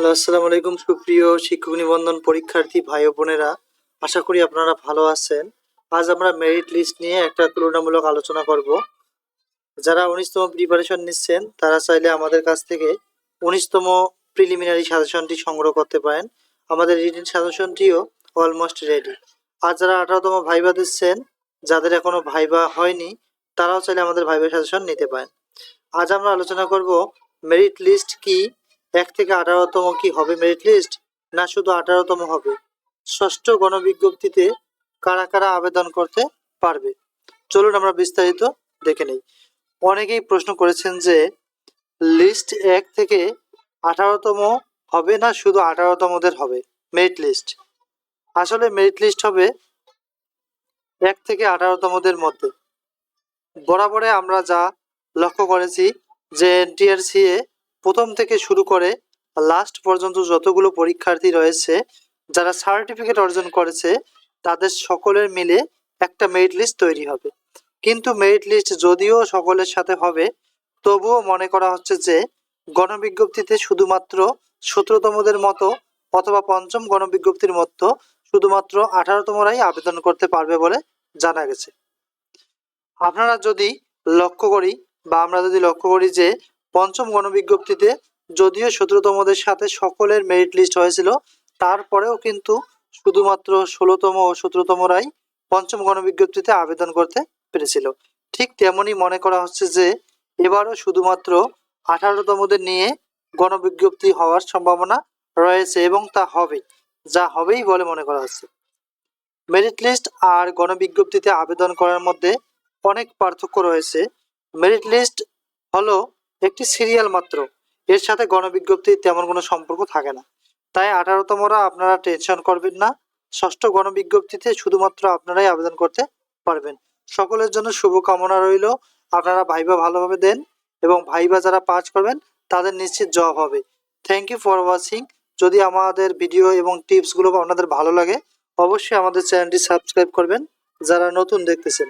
Hello, আসসালামু আলাইকুম, সুপ্রিয় শিক্ষক নিবন্ধন পরীক্ষার্থী ভাই বোনেরা। আশা করি আপনারা ভালো আছেন। আজ আমরা মেরিট লিস্ট নিয়ে একটা তুলনামূলক আলোচনা করব। যারা উনিশতম প্রিপারেশন নিচ্ছেন, তারা চাইলে আমাদের কাছ থেকে উনিশতম প্রিলিমিনারি সাজেশনটি সংগ্রহ করতে পারেন। আমাদের রিটেন সাজেশনটিও অলমোস্ট রেডি আর যারা আঠারোতম ভাইবা দিচ্ছেন, যাদের এখনও ভাইবা হয়নি, তারাও চাইলে আমাদের ভাইবা সাজেশন নিতে পারেন। আজ আমরা আলোচনা করব মেরিট লিস্ট কি এক থেকে আঠারোতম কি হবে মেরিট লিস্ট না, শুধু আঠারোতম হবে। ষষ্ঠ গণবিজ্ঞপ্তিতে কারা কারা আবেদন করতে পারবে? চলুন আমরা বিস্তারিত দেখে নেই। অনেকেই প্রশ্ন করেছেন যে লিস্ট এক থেকে আঠারোতম হবে না, শুধু আঠারোতমদের হবে? মেরিট লিস্ট আসলে মেরিট লিস্ট হবে এক থেকে আঠারোতমদের মধ্যে। বরাবরে আমরা যা লক্ষ্য করেছি যে এনটিআরসি এ প্রথম থেকে শুরু করে লাস্ট পর্যন্ত যতগুলো পরীক্ষার্থী রয়েছে, যারা সার্টিফিকেট অর্জন করেছে, তাদের সকলের মিলে একটা মেরিট লিস্ট তৈরি হবে। কিন্তু মেরিট লিস্ট যদিও সকলের সাথে হবে, তবুও মনে করা হচ্ছে যে গণবিজ্ঞপ্তিতে শুধুমাত্র সতেরোতমদের মতো অথবা পঞ্চম গণবিজ্ঞপ্তির মতো শুধুমাত্র আঠারোতমরাই আবেদন করতে পারবে বলে জানা গেছে। আপনারা যদি লক্ষ্য করি বা আমরা যদি লক্ষ্য করি যে পঞ্চম গণবিজ্ঞপ্তিতে যদিও সতেরোতমদের সাথে সকলের মেরিট লিস্ট হয়েছিল, তারপরেও কিন্তু শুধুমাত্র ষোলোতম ও সতেরোতমরাই পঞ্চম গণবিজ্ঞপ্তিতে আবেদন করতে পেরেছিল। ঠিক তেমনই মনে করা হচ্ছে যে, এবারও শুধুমাত্র আঠারোতমদের নিয়ে গণবিজ্ঞপ্তি হওয়ার সম্ভাবনা রয়েছে এবং তা হবে, যা হবেই বলে মনে করা হচ্ছে। মেরিট লিস্ট আর গণবিজ্ঞপ্তিতে আবেদন করার মধ্যে অনেক পার্থক্য রয়েছে। মেরিট লিস্ট হলো একটি সিরিয়াল মাত্র। এর সাথে গণবিজ্ঞপ্তির তেমন কোনো সম্পর্ক থাকে না। তাই আঠারোতমরা আপনারা টেনশন করবেন না। ষষ্ঠ গণবিজ্ঞপ্তিতে শুধুমাত্র আপনারাই আবেদন করতে পারবেন। সকলের জন্য শুভকামনা রইল। আপনারা ভাইবা ভালোভাবে দেন এবং ভাইবা যারা পাস করবেন, তাদের নিশ্চিত জব হবে। থ্যাংক ইউ ফর ওয়াচিং যদি আমাদের ভিডিও এবং টিপসগুলো আপনাদের ভালো লাগে, অবশ্যই আমাদের চ্যানেলটি সাবস্ক্রাইব করবেন। যারা নতুন দেখতেছেন।